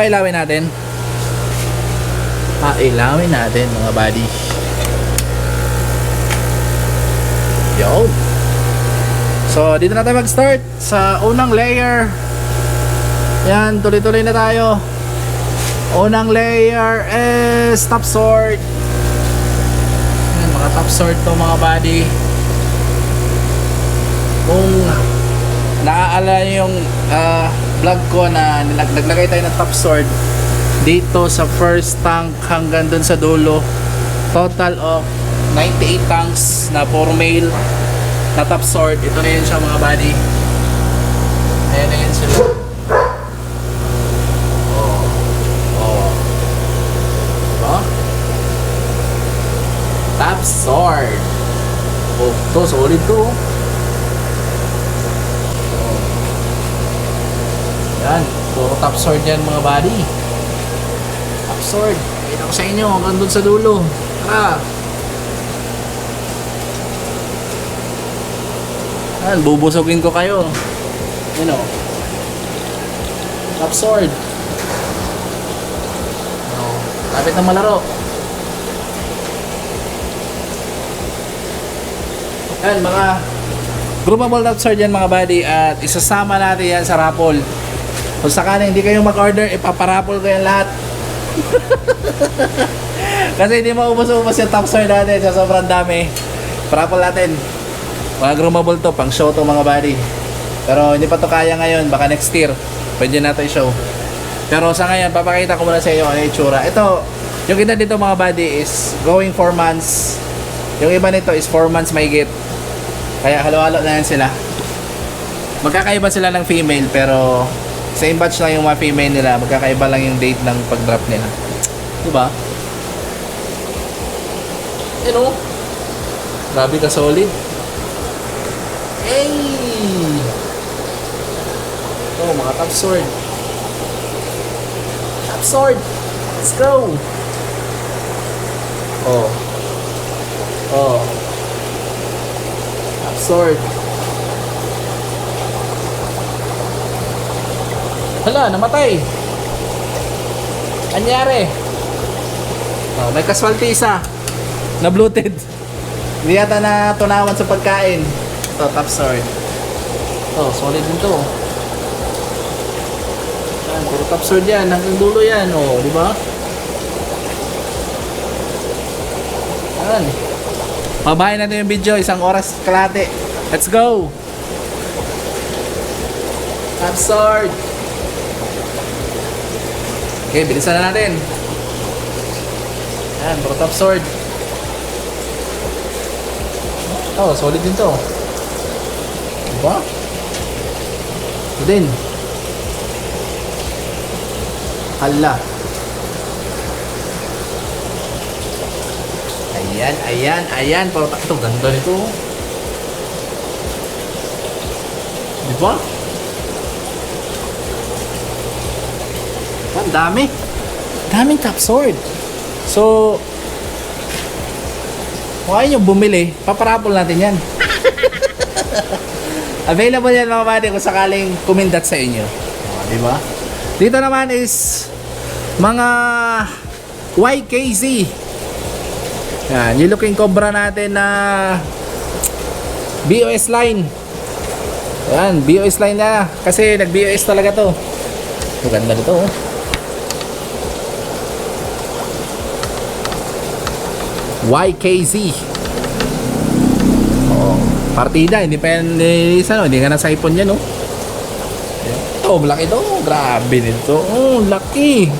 Papailawin natin. Pailawin natin mga buddy. Yo. So, dito na tayo mag-start sa unang layer. Yan, tuloy-tuloy na tayo. Unang layer is top sort. Yan, mga top sort to mga buddy. Kung naaalala yung ah, vlog ko na nilag- naglagay tayo ng top sword dito sa first tank hanggang dun sa dulo. Total of 98 tanks na for male na top sword. Ito na yun siya mga buddy. Ayan na yun sila. Oh. Oh. Diba? Top sword. Oh to solid to Yan, puro top sword yan mga buddy. Top sword. Kita ko sa inyo hanggang dun sa dulo. Tara. Yan, bubusogin ko kayo. Yan o. Top sword. Oh, lapit na malaro. Yan, mga groupable top sword yan mga buddy at isasama natin yan sa raffle. Kung sakali hindi kayo mag-order, ipaparapol ko yan lahat. Kasi hindi maubos-ubos yung top sword natin sa sobrang dami. Parapol natin. Mga groomable to, pang show to mga buddy. Pero hindi pa to kaya ngayon, baka next year. Pwede natin show. Pero sa ngayon, papakita ko muna sa inyo ano yung itsura. Ito, yung kita dito mga buddy is going 4 months. Yung iba nito is 4 months mahigit. Kaya halo-halo na yan sila. Magkakaiba sila ng female pero same batch lang yung mga female nila. Magkakaiba lang yung date ng pag-drop nila. Diba? You know? Grabe ka solid. Hey! Oh, mga top sword. Top sword! Let's go! Oh. Oh. Top sword. Hala, namatay. Anyari? Oh, may kaswalti isa. Na bloated. Hindi yata na tunawan sa pagkain. Ito, top sword. Oh, solid din to. Yan, puro top sword yan. Hanggang dulo yan. Oh, di ba? Yan. Pabahay natin yung video. Isang oras kalate. Let's go! Top sword! Okay, bilisan na natin. Yan, puro top sword. Oh, solid din to. Diba? Ito din. Hala. Ayan, ayan, ayan. Puro ito, ganda nito. Diba? Ang dami. Daming top sword. So, kung ayaw nyo bumili, paparapol natin yan. Available yan mga buddy kung sakaling kumindat sa inyo. O, di ba? Dito naman is mga YKZ. Yan, yung looking cobra natin na BOS line. Yan, BOS line na. Kasi nag-BOS talaga to. Maganda nito oh. YKZ. Oh, partida, hindi pa yan eh, ano, hindi nga nasa iPhone yan, oh. Oh, malaki to. Grabe nito. Oh, laki.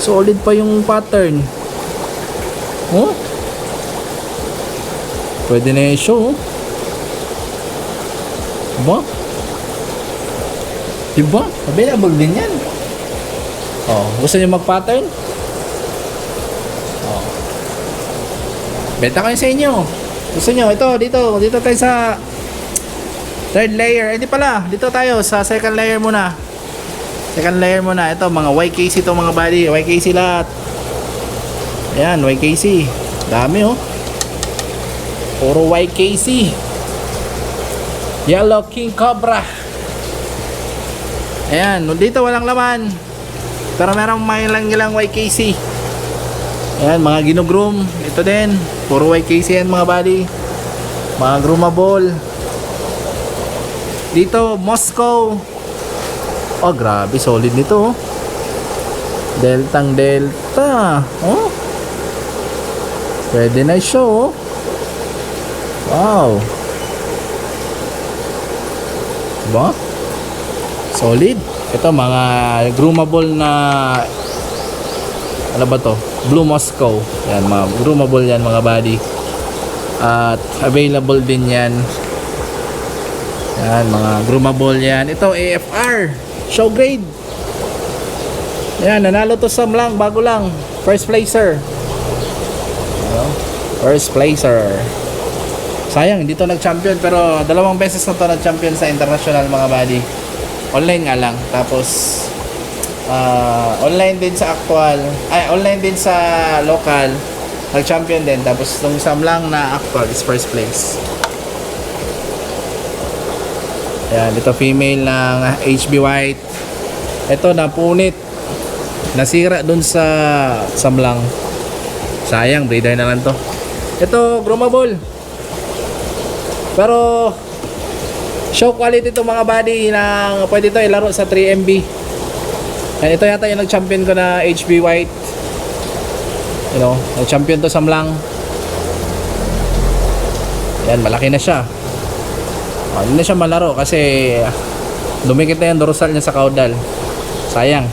Solid pa yung pattern. Oh. Pwede na yung show. Diba? Diba? Available din yan. Oh, gusto niyo mag-pattern? Benta ko yun sa inyo. Gusto niyo, ito, dito, dito tayo sa third layer. Eh, pala, dito tayo sa second layer muna. Second layer muna. Ito, mga YKC to mga buddy. YKC lahat. Ayan, YKC. Dami oh. Puro YKC. Yellow King Cobra. Ayan, dito walang laman. Pero merong may lang ilang YKC. Ayan, mga ginugroom. Ito din. Puro YKC yan mga buddy. Mga groomable. Dito, Moscow. Oh, grabe. Solid nito. oh. Deltang Delta. Oh. Pwede na show. Oh. Wow. Diba? Solid. Ito mga groomable na ano ba to? Blue Moscow. Yan, mga groomable yan mga buddy. At available din yan. Yan, mga groomable yan. Ito, AFR. Show grade. Yan, nanalo to Sam lang, bago lang. First placer. First placer. Sayang, hindi to nag-champion pero dalawang beses na to nag-champion sa international mga buddy. Online nga lang. Tapos ah, online din sa actual, ay online din sa local. Nag-champion din. Tapos nung Sam lang na actual is first place. Yan, ito female ng HB White. Ito napunit. Nasira dun sa Samlang. Sayang, breeder na lang to. Ito, groomable. Pero show quality to mga body ng pwede to ilaro sa 3MB. And ito yata yung nag-champion ko na HB White. You know, nag-champion to Samlang. Yan, malaki na siya. Oh, hindi na siya malaro kasi dumikit na yung dorsal niya sa caudal. Sayang.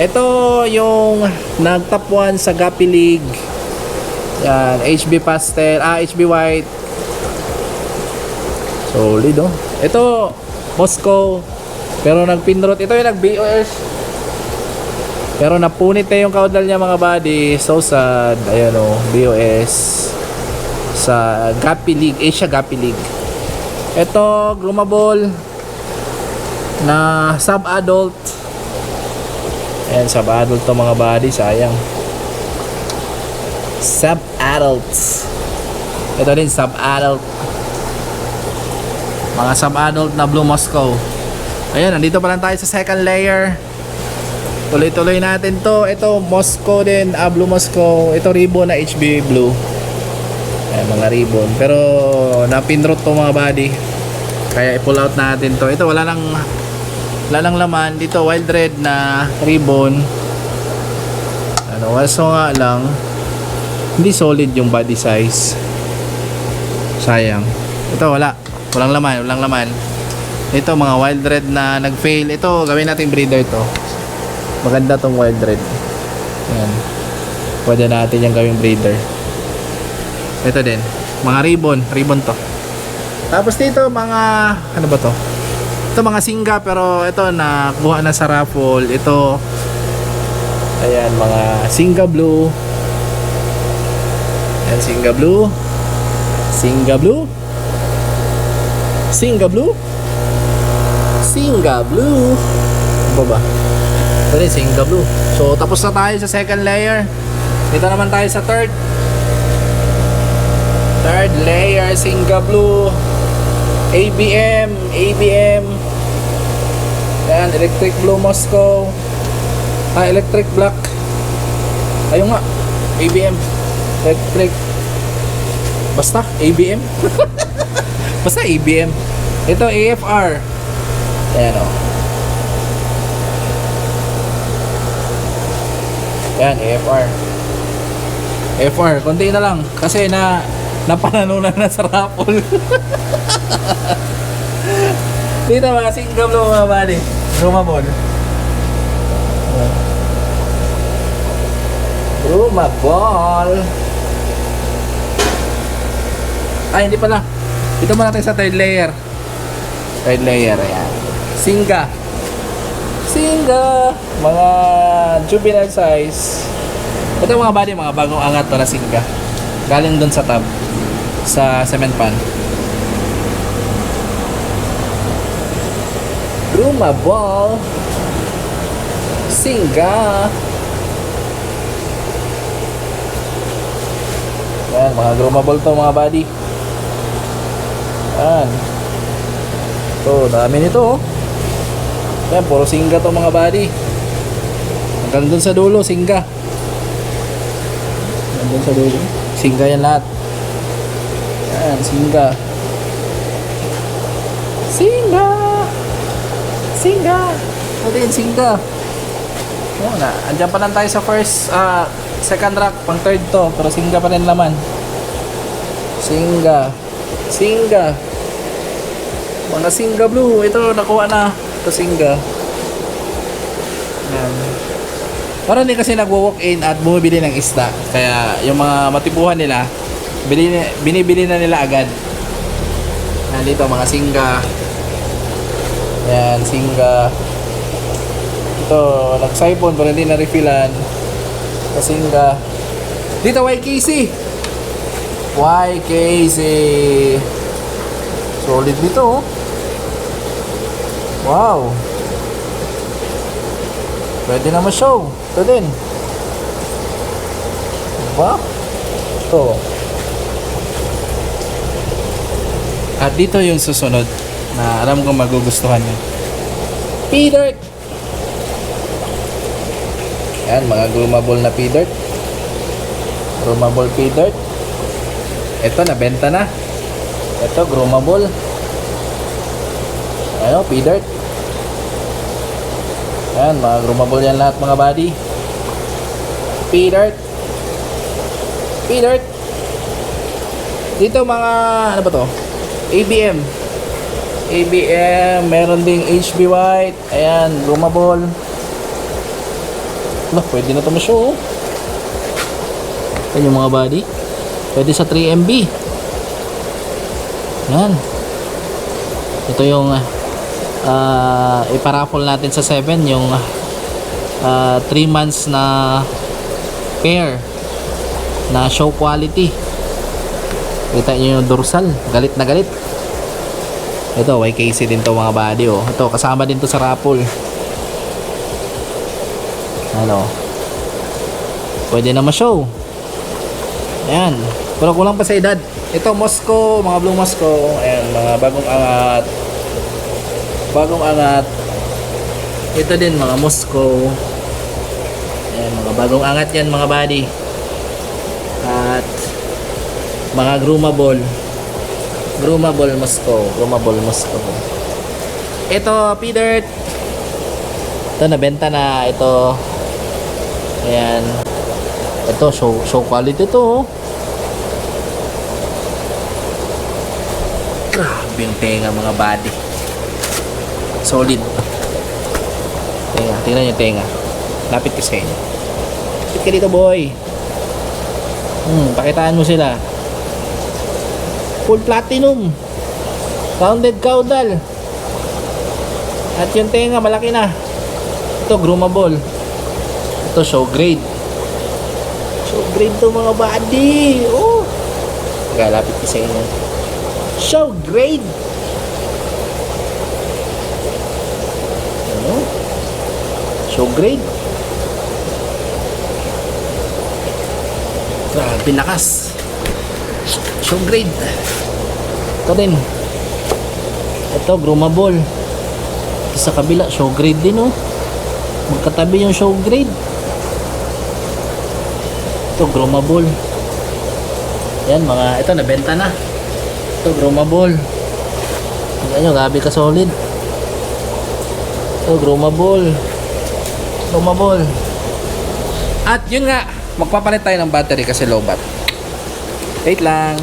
Ito yung nag-top 1 sa Gapi League. Yan, HB Pastel, ah, HB White. Solid oh. Ito, Moscow. Pero nagpindrot. Ito yung nag-BOS. Pero napunit na yung caudal niya mga buddy. So sad. Ayan oh, BOS. Sa Gapi League, Asia Gapi League. Ito, groomable na sub-adult. Ayan, sub-adult to mga buddy. Sayang. Sub-adults. Ito din, sub-adult. Mga sub-adult na Blue Moscow. Ayan, nandito pa lang tayo sa second layer. Tuloy-tuloy natin to. Ito, Moscow din. Ah, Blue Moscow. Ito, ribbon na HB Blue. Ayan, mga ribbon. Pero, napinrot to mga body. Kaya i-pull out natin to. Ito, wala nang wala nang laman. Dito, wild red na ribbon. Ano, waso nga lang. Hindi solid yung body size. Sayang. Ito, wala. Walang laman, walang laman. Ito, mga wild red na nag-fail. Ito, gawin natin breeder to. Maganda tong wild red. Ayan. Pwede natin yung gawing breeder. Ito din. Mga ribbon. Ribbon to. Tapos dito, mga... Ano ba to? Ito mga singa pero ito na kuha na sa raffle. Ito Ayan, mga singa blue. Ayan, singa blue. Singa blue. Singa blue. Singa blue. Ano ba ba? Ito rin, singa blue. So, tapos na tayo sa second layer. Dito naman tayo sa third. Third layer, singa blue. ABM, ABM. Ayan, electric blue Moscow. Ah, electric black. Ayun nga. ABM. Electric. Basta, ABM. Basta ABM. Ito, AFR. Ayan o. Ayan, AFR. AFR, konti na lang. Kasi na, napananunan na sa raffle. Dito mga single mo mga bali. Rumabon. Rumabol. Ay, hindi pala. Dito muna tayo sa third layer. Third layer, ayan. Singa. Singa. Mga juvenile size. Ito mga body, mga bagong angat to na singa. Galing dun sa tab. Sa cement pan. Rumabol. Singa. Yan, mga groomable to mga buddy. Yan. Ito, dami nito oh. Yan, puro singa to mga buddy. Hanggang dun sa dulo, singa. Hanggang dun sa dulo. Singa yan lahat. Yan, singa. Singa! Singa! Ito din, singa. Yan na. Andiyan pa lang tayo sa first, ah, second rack. Pang third to. Pero singa pa rin laman. Singa. Singa. Mga singa blue. Ito, nakuha na. Ito singa. Yan. Hindi kasi nagwo-walk-in at bumibili ng isda. Kaya yung mga matipuhan nila, bili, binibili na nila agad. Nandito mga singa. Yan, singa. Ito, nag-siphon pero hindi na-refillan. Ito, singa. Dito, YKC. YKC. Solid dito, oh. Wow. Pwede na ma-show. Ito din. Diba? Ito. At dito yung susunod na alam ko magugustuhan nyo. P-Dirt! Yan, mga groomable na P-Dirt. Groomable P-Dirt. Ito, nabenta na. Ito, groomable. Ano, P-Dirt. Yan, mga groomable yan lahat mga buddy. P-Dirt. P-Dirt. Dito mga, ano ba to? ABM. ABM, meron ding HB White. Ayan, groomable. Lah, pwede na to ma-show. oh. Yan yung mga body. Pwede sa 3MB. Yan. Ito yung ah iparaffle natin sa 7 yung 3 months na pair na show quality. Kita nyo yung dorsal. Galit na galit. Ito, YKC din to mga body oh. Ito, kasama din to sa raffle. Ano? Pwede na ma-show. Ayan. Pero kulang pa sa edad. Ito, Moscow, mga blue Moscow. Ayan, mga bagong angat. Bagong angat. Ito din, mga Moscow. Ayan, mga bagong angat yan, mga body. At, mga groomable. Groomable Moscow. Groomable Moscow. Ito, P-Dirt. Ito, nabenta na. Ito, ayan. Ito, show, show quality to. oh. Grabe yung tenga mga body. Solid. Tenga, tingnan yung tenga. Lapit ka sa inyo. Lapit ka dito boy. Hmm, pakitaan mo sila. Full platinum. Rounded caudal. At yung tenga malaki na. Ito groomable. Ito show grade. Show grade to mga body. Oh. Galapit ko sa inyo. Show grade. Ano? Show grade. Grabe lakas. Show grade. Ito din. Ito, groomable. Ito sa kabila, show grade din oh. Magkatabi yung show grade. Ito, groomable. Yan, mga, ito, nabenta na. Ito, groomable. Tingnan nyo, gabi ka solid. Ito, groomable. Groomable. At yun nga, magpapalit tayo ng battery kasi low bat. Wait lang.